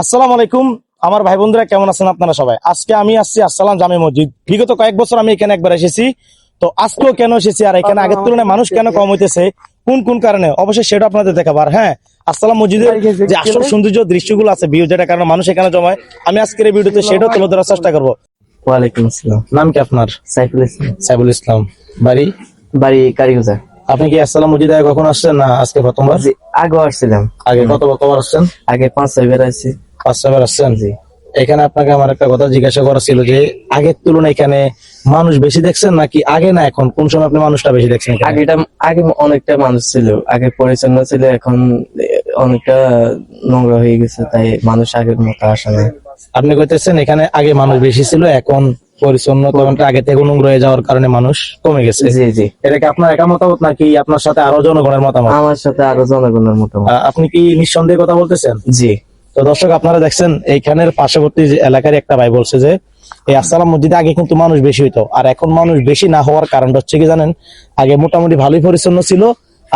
আসসালামু আলাইকুম। আমার ভাই বন্ধুরা কেমন আছেন আপনারা সবাই? আজকে আমি আসছি আসসালাম জামে মসজিদ। বিগত কয়েক বছর আমি এখানে একবার এসেছি। তো আজকেও কেন এসেছি আর এখানে আগের তুলনায় মানুষ কেন কম হইতেছে? কোন কোন কারণে? অবশ্যই সেটা আপনাদের দেখাবার হ্যাঁ আসসালাম মসজিদের যে আসল সৌন্দর্য দৃশ্যগুলো আছে ভিউ যেটা কারণে মানুষ এখানে জমায় আমি আজকের এই ভিডিওতে সেটাও তুলে ধরার চেষ্টা করব। ওয়ালাইকুম আসসালাম। নাম কি আপনার? সাইফুল ইসলাম। সাইবুল ইসলাম। বাড়ি? বাড়ি কারিগঞ্জা আপনি কি আসসালাম মসজিদে কখন আসছেন না আজকে প্রথমবার? আগে আসছিলাম। আগে কত কতবার আসছেন? আগে পাঁচ ছয় বের আসছেন জি এখানে আপনাকে আমার একটা কথা জিজ্ঞাসা করা ছিল যে আগের তুলনায় এখানে মানুষ বেশি দেখছেন নাকি আগে না এখন? কোন সময় আপনি মানুষটা বেশি দেখছেন? আগেটা আগে অনেকটা মানুষ ছিল। আগে পরিচ্ছন্ন ছিল এখন অনেকটা নোংরা হয়ে গেছে তাই মানুষ আগের মতো আসে না আপনি কইতেছেন এখানে আগে মানুষ বেশি ছিল এখন পরিচ্ছন্ন তখনটা আগে থেকে নোংরা হয়ে যাওয়ার কারণে মানুষ কমে গেছে। জি জি। এটা কি আপনার একা মতামত নাকি আপনার সাথে আরও জনগণের মতামত? আমার সাথে আরও জনগণের মতো আহ, আপনি কি নিঃসন্দেহে কথা বলতেছেন? জি। তো দর্শক, আপনারা দেখছেন, এইখানের পার্শ্ববর্তী এলাকার একটা ভাই বলছে যে, এই আসসালাম মসজিদে আগে কিন্তু মানুষ বেশি হইতো, আর এখন মানুষ বেশি না হওয়ার কারণটা হচ্ছে কি জানেন, আগে মোটামুটি ভালোই পরিচ্ছন্ন ছিল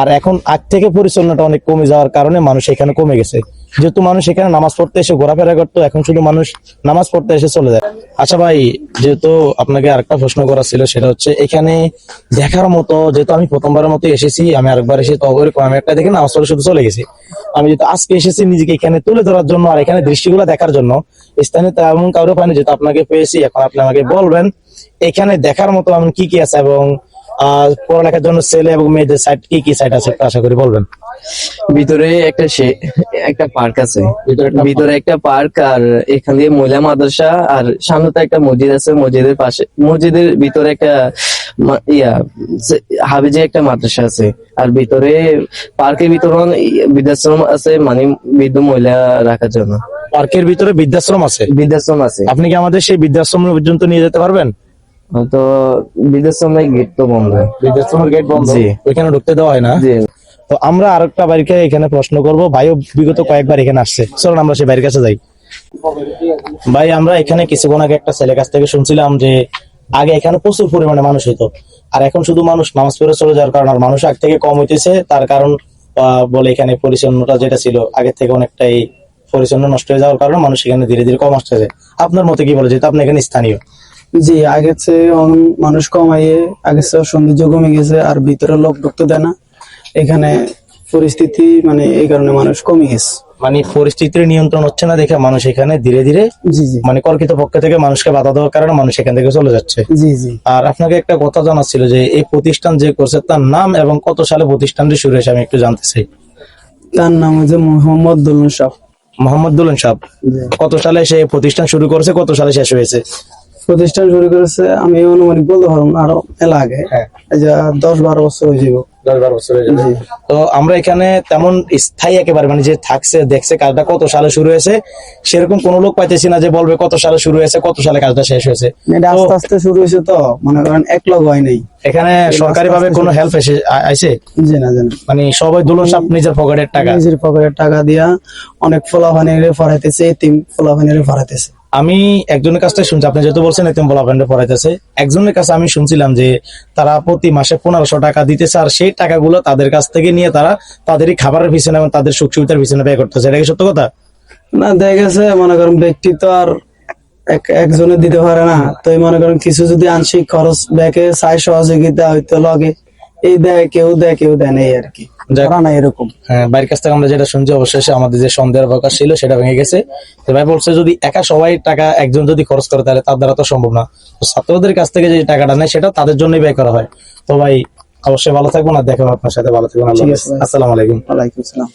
আর এখন আগ থেকে পরিচ্ছন্নতা অনেক কমে যাওয়ার কারণে মানুষ এখানে কমে গেছে। যেহেতু মানুষ এখানে নামাজ পড়তে এসে ঘোরাফেরা করতো, এখন শুধু মানুষ নামাজ পড়তে এসে চলে যায়। আচ্ছা ভাই, যেহেতু আপনাকে আরেকটা প্রশ্ন করা ছিল, সেটা হচ্ছে এখানে দেখার মতো, যেহেতু আমি প্রথমবারের মতো এসেছি, আমি আরেকবার এসে তো ওরকম আমি একটা দেখে নামাজ পড়ে শুধু চলে গেছি। আমি যেহেতু আজকে এসেছি নিজেকে এখানে তুলে ধরার জন্য আর এখানে দৃষ্টিগুলো দেখার জন্য, স্থানীয় এমন কারও পাইনি যেহেতু আপনাকে পেয়েছি, এখন আপনি আমাকে বলবেন, এখানে দেখার মতো এমন কি কি আছে এবং পড়ালেখার জন্য ছেলে এবং মেয়েদের সাইড কি কি সাইড আছে একটু আশা করি বলবেন? ভিতরে একটা সে- একটা পার্ক আছে। ভিতরে একটা ভিতরে একটা পার্ক আর এখান দিয়ে মহিলা মাদ্রাসা আর সামনে তো একটা মসজিদ আছে মসজিদের পাশে মসজিদের ভিতরে একটা ইয়া হাবিজে একটা মাদ্রাসা আছে। আর ভিতরে পার্কের ভিতরে বৃদ্ধাশ্রম আছে মানে বৃদ্ধ মহিলা রাখার জন্য। পার্কের ভিতরে বৃদ্ধাশ্রম আছে? বৃদ্ধাশ্রম আছে। আপনি কি আমাদের সেই বৃদ্ধাশ্রম পর্যন্ত নিয়ে যেতে পারবেন? তো বৃদ্ধাশ্রমের গেট তো বন্ধ। বৃদ্ধাশ্রমের গেট বন্ধ? ওইখানে ঢুকতে দেওয়া হয় না? তো আমরা আরেকটা বাড়িকে এখানে প্রশ্ন করব। ভাইও বিগত কয়েকবার এখানে আসছে। চলুন আমরা সেই বাড়ির কাছে যাই। ভাই আমরা এখানে কিছুক্ষণ আগে একটা ছেলের কাছ থেকে শুনছিলাম যে আগে এখানে প্রচুর পরিমাণে মানুষ হইতো। আর এখন শুধু মানুষ নামাজ পড়ে চলে যাওয়ার কারণ আর মানুষ আগ থেকে কম হইতেছে। তার কারণ আহ, বলে এখানে পরিচ্ছন্নতা যেটা ছিল আগে থেকে অনেকটাই পরিচ্ছন্ন নষ্ট হয়ে যাওয়ার কারণে মানুষ এখানে ধীরে ধীরে কম আসতেছে। আপনার মতে কি বলে? যেহেতু আপনি এখানে স্থানীয়। জি আগের চেয়ে মানুষ কমাইয়ে আগের চেয়ে সৌন্দর্য কমে গেছে আর ভিতরে লোক ঢুকতে দেয় না। এখানে পরিস্থিতি মানে এই কারণে মানুষ কমে গেছে। মানে পরিস্থিতির নিয়ন্ত্রণ হচ্ছে না দেখে মানুষ এখানে ধীরে ধীরে মানে কর্কৃত পক্ষ থেকে মানুষকে বাধা দেওয়ার কারণে মানুষ এখান থেকে চলে যাচ্ছে। জি জি। আর আপনাকে একটা কথা জানা ছিল যে এই প্রতিষ্ঠান যে করছে তার নাম এবং কত সালে প্রতিষ্ঠানটি শুরু হয়েছে আমি একটু জানতে চাই। তার নাম হচ্ছে মোহাম্মদ দুলন সাহ। মোহাম্মদ দুলেন সাহেব কত সালে সে প্রতিষ্ঠান শুরু করেছে কত সালে শেষ হয়েছে? প্রতিষ্ঠান শুরু করেছে আমি অনুমানিক বলতে পারব না আরও মেলা আগে। হ্যাঁ। দশ বারো বছর হয়ে যাব দশ বারো বছর হয়ে। তো আমরা এখানে তেমন স্থায়ী একেবারে মানে যে থাকছে দেখছে কাজটা কত সালে শুরু হয়েছে সেরকম কোনো লোক পাইতেছি না যে বলবে কত সালে শুরু হয়েছে কত সালে কাজটা শেষ হয়েছে। এটা তো আস্তে আস্তে শুরু হয়েছে তো মনে করেন এক লগ হয় নাই। এখানে সরকারি ভাবে কোনো হেল্প এসে আইছে? জি না জানি মানে সবাই দুলন সাহেব নিজের পকেটের টাকা? নিজের পকেটের টাকা দিয়া অনেক ফলাফানিরে ফরাইতেছে এতিম ফলাফানিরে ফরাইতেছে। আমি একজনের কাছ থেকে শুনছি, আপনি যেহেতু বলছেন এতিম বলা ব্যান্ডে পড়াইতেছে একজনের কাছে আমি শুনছিলাম যে তারা প্রতি মাসে পনেরোশো টাকা দিতেছে আর সেই টাকাগুলো তাদের কাছ থেকে নিয়ে তারা তাদেরই খাবারের পিছনে এবং তাদের সুখ সুবিধার পিছনে ব্যয় করতেছে। এটা কি সত্য কথা? না দেখা গেছে, মনে করেন ব্যক্তি তো আর এক- একজনে দিতে পারে না। তো মনে করেন কিছু যদি আংশিক খরচ ব্যাকে চাই সহযোগিতা হইতে লগে, এই দেয়, কেউ দেয় কেউ দেয় নাই আর কি। না এরকম। হ্যাঁ বাড়ির কাছ থেকে আমরা যেটা শুনছি অবশেষে আমাদের যে সন্দেহের প্রকাশ ছিল সেটা ভেঙে গেছে। ভাই বলছে যদি একা সবাই টাকা একজন যদি খরচ করে তাহলে তার দ্বারা তো সম্ভব না। তো ছাত্রদের কাছ থেকে যে টাকাটা নেয় সেটা তাদের জন্যই ব্যয় করা হয়। তো ভাই অবশ্যই ভালো থাকবেন আর দেখা হবে আপনার সাথে। ভালো থাকবেন। আসসালামু আলাইকুম। ওয়ালাইকুম আসসালাম।